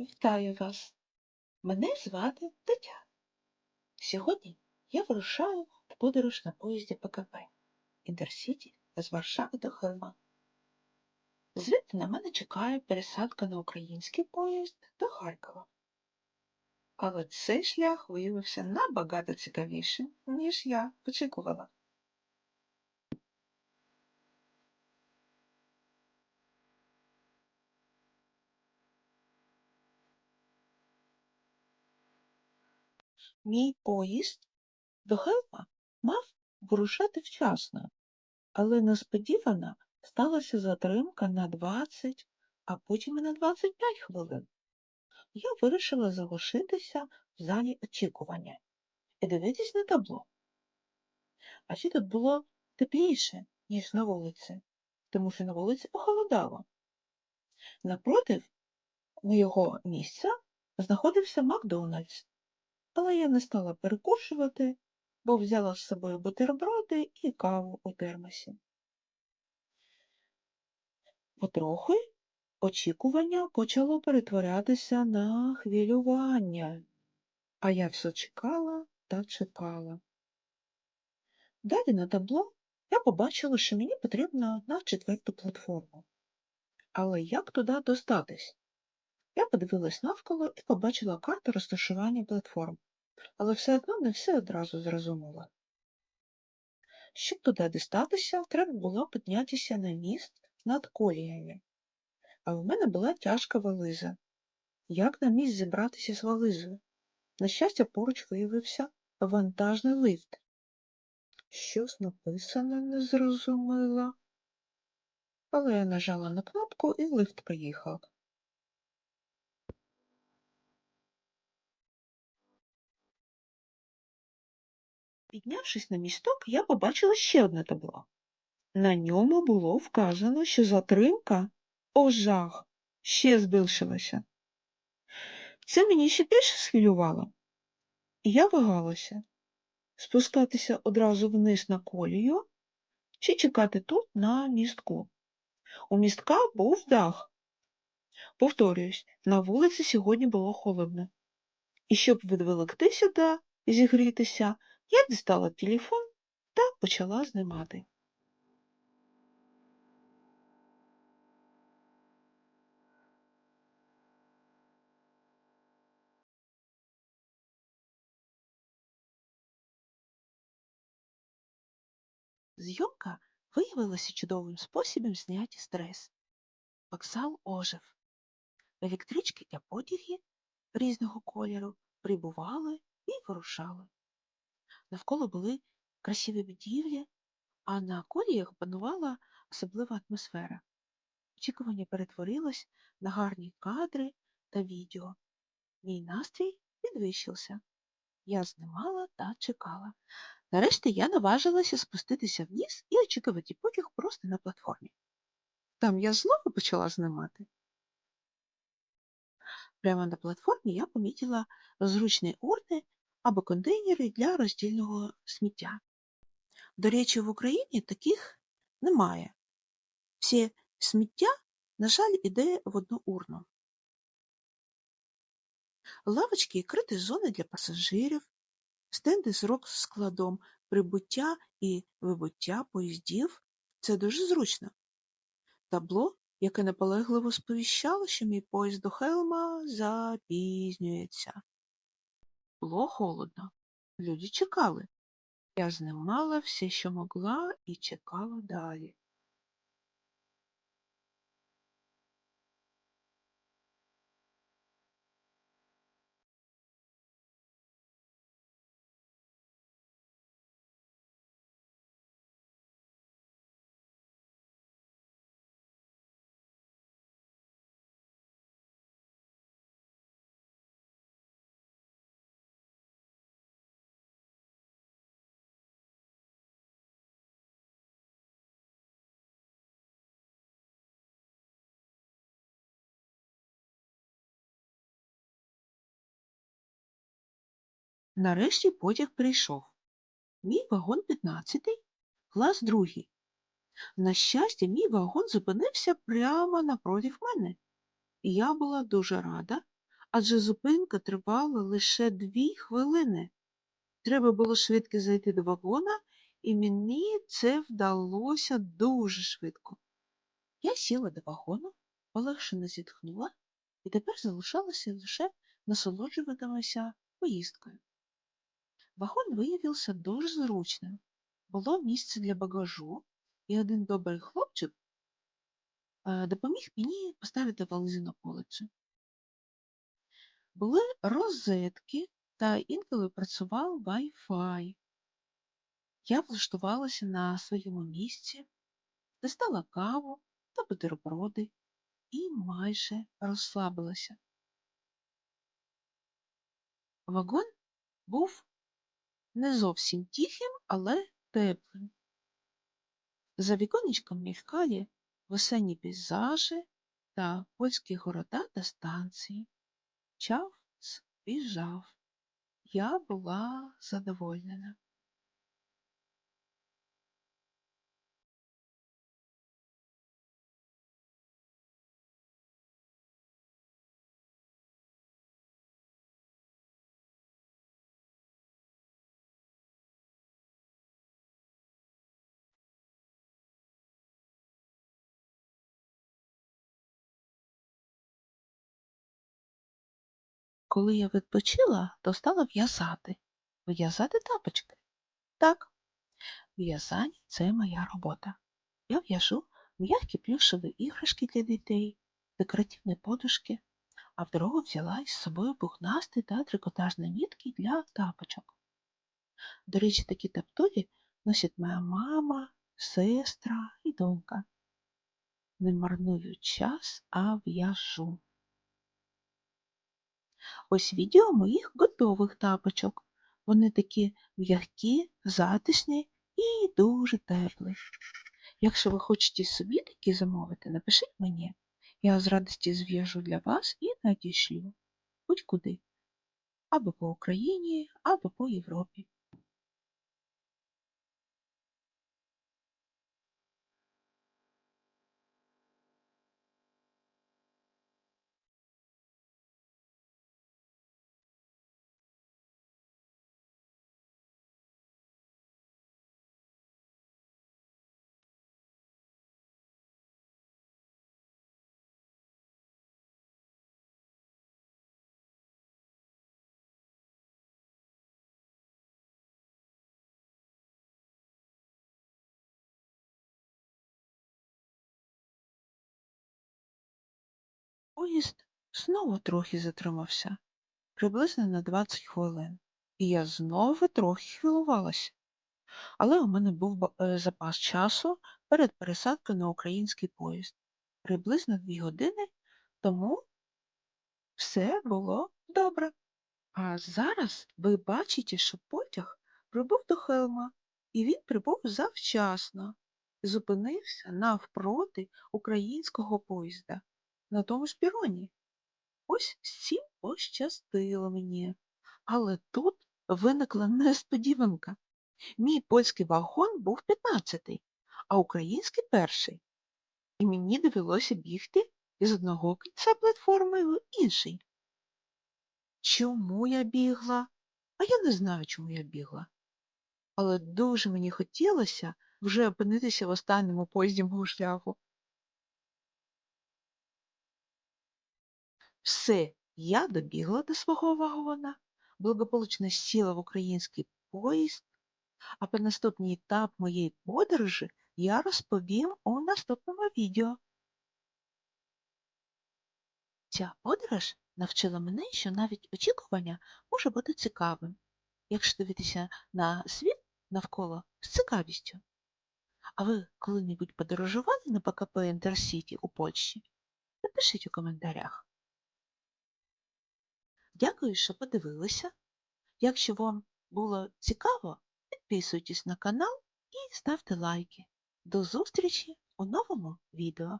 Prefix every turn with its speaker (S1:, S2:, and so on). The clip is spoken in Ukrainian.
S1: Вітаю вас! Мене звати Тетяна. Сьогодні я вирушаю в подорож на поїзді ПКП Інтерсіті з Варшави до Хелма. Звідти на мене чекає пересадка на український поїзд до Харкова. Але цей шлях виявився набагато цікавішим, ніж я очікувала. Мій поїзд до Хелма мав вирушати вчасно, але несподівано сталася затримка на 20, а потім і на 25 хвилин. Я вирішила залишитися в залі очікування і дивитись на табло. А ще тут було тепліше, ніж на вулиці, тому що на вулиці похолодало. Напротив моєго місця знаходився Макдональдс, але я не стала перекушувати, бо взяла з собою бутерброди і каву у термосі. Потрохи очікування почало перетворятися на хвилювання, а я все чекала та чекала. Далі на табло я побачила, що мені потрібно на четверту платформу. Але як туди достатись? Я подивилась навколо і побачила карту розташування платформ, але все одно не все одразу зрозуміла. Щоб туди дістатися, треба було піднятися на міст над коліями. А в мене була тяжка вализа. Як на місць зібратися з вализою? На щастя, поруч виявився вантажний лифт. Щось написане не зрозуміла. Але я нажала на кнопку і лифт приїхав. Піднявшись на місток, я побачила ще одне табло. На ньому було вказано, що затримка о жах ще збільшилася. Це мені ще більше схвилювало. І я вагалася спускатися одразу вниз на колію чи чекати тут на містку. У містка був дах. Повторююсь, на вулиці сьогодні було холодно. І щоб відволікти сюди і зігрітися, я дістала телефон та почала знімати. Зйомка виявилася чудовим способом зняти стрес. Вокзал ожив. Електрички та потяги різного кольору прибували і вирушали. Навколо були красиві будівлі, а на коліях панувала особлива атмосфера. Очікування перетворилось на гарні кадри та відео. Мій настрій підвищився. Я знімала та чекала. Нарешті я наважилася спуститися вниз і очікувати потяг просто на платформі. Там я знову почала знімати. Прямо на платформі я помітила зручні урни або контейнери для роздільного сміття. До речі, в Україні таких немає. Всі сміття, на жаль, іде в одну урну. Лавочки і криті зони для пасажирів, стенди з складом прибуття і вибуття поїздів це дуже зручно. Табло, яке наполегливо сповіщало, що мій поїзд до Хелма запізнюється. Було холодно. Люди чекали. Я знімала все, що могла, і чекала далі. Нарешті потяг прийшов. Мій вагон 15, клас другий. На щастя, мій вагон зупинився прямо напротив мене. І я була дуже рада, адже зупинка тривала лише дві хвилини. Треба було швидко зайти до вагона, і мені це вдалося дуже швидко. Я сіла до вагону, полегшено зітхнула, і тепер залишалося лише насолоджуватимуся поїздкою. Вагон виявився дуже зручним. Було місце для багажу, і один добрий хлопчик е, допоміг мені поставити вализи на полицю. Були розетки та інколи працював Wi-Fi. Я влаштувалася на своєму місці, дістала каву та бутерброди і майже розслабилася. Вагон був не зовсім тихим, але теплим. За віконечком мількали весенні пейзажі та польські города та станції. Час біжав. Я була задоволена. Коли я відпочила, то стала в'язати. В'язати тапочки. Так, в'язання це моя робота. Я в'яжу м'які плюшеві іграшки для дітей, декоративні подушки, а в дорогу взяла із собою пухнасті та трикотажні нитки для тапочок. До речі, такі таптурі носять моя мама, сестра і донька. Не марную час, а в'яжу. Ось відео моїх готових тапочок. Вони такі м'які, затишні і дуже теплі. Якщо ви хочете собі такі замовити, напишіть мені. Я з радості зв'яжу для вас і надішлю будь-куди. Або по Україні, або по Європі. Поїзд знову трохи затримався, приблизно на 20 хвилин, і я знову трохи хвилювалася. Але у мене був е, запас часу перед пересадкою на український поїзд. Приблизно дві години, тому все було добре. А зараз ви бачите, що потяг прибув до Хелма, і він прибув завчасно. Зупинився навпроти українського поїзда на тому ж пероні. Ось цим пощастило мені. Але тут виникла несподіванка. Мій польський вагон був 15-й, а український перший. І мені довелося бігти із одного кінця платформи в інший. Чому я бігла? А я не знаю, чому я бігла. Але дуже мені хотілося вже опинитися в останньому поїзді мого шляху. Все, я добігла до свого вагона, благополучно сіла в український поїзд, а про наступний етап моєї подорожі я розповім у наступному відео. Ця подорож навчила мене, що навіть очікування може бути цікавим, якщо дивитися на світ навколо з цікавістю. А ви коли-небудь подорожували на ПКП Інтерсіті у Польщі? Напишіть у коментарях. Дякую, що подивилися. Якщо вам було цікаво, підписуйтесь на канал і ставте лайки. До зустрічі у новому відео.